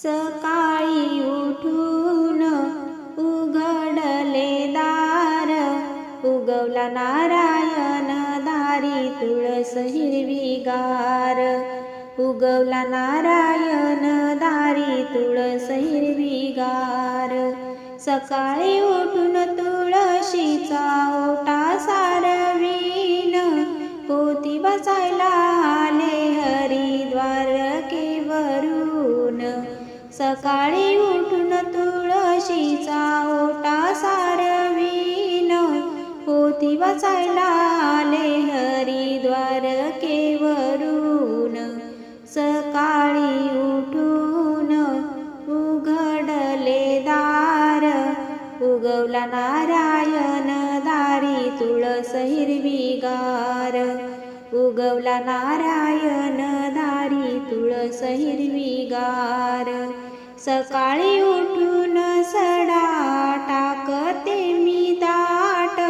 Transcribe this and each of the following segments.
सकाळी उठून उघडले दार. उगवला नारायण दारी तुळस हिरवीगार. उगवला नारायण दारी तुळस हिरवीगार. सकाळी उठून तुळशीचा ओटा सा सकाळी उठून तुळशीचा ओटा सारवीन. हो पोती बसायला आले हरिद्वार केवरून. सकाळी उठून उघडले दार. उगवला नारायण दारी तुळस हिरवीगार. उगवला नारायण दारी तुळस हिरवीगार. सकाळी उठून सडा टाकते मी दाट.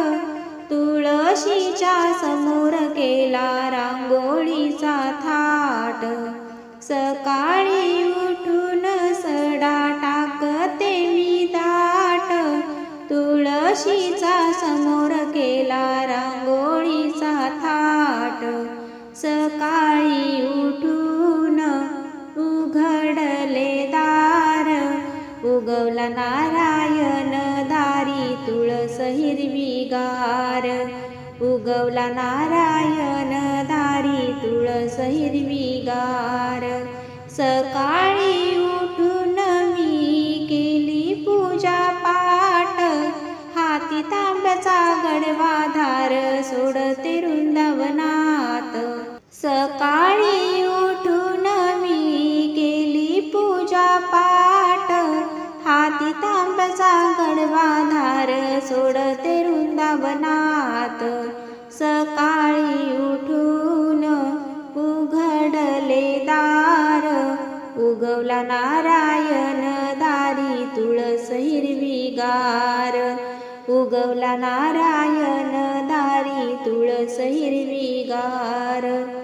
तुळशीच्या समोर केला रांगोळीचा थाट. सकाळी उठून सडा टाकते मी दाट. तुळशीचा समोर केला रांगोळीचा थाट. सकाळी उगवला नारायण दारी तुळस हिरवीगार. उगवला नारायण दारी तुळस हिरवीगार. सकाळी उठून मी केली पूजा पाठ. हाती तांब्याचा गडवा धार सोडते वृंदावनात. सकाळी तांब्याचा गडवा धार सोडते वृंदावनात. सकाळी उठून उघडले दार. उगवला नारायण दारी तुळस हिरवीगार. उगवला नारायण दारी तुळस हिरवीगार.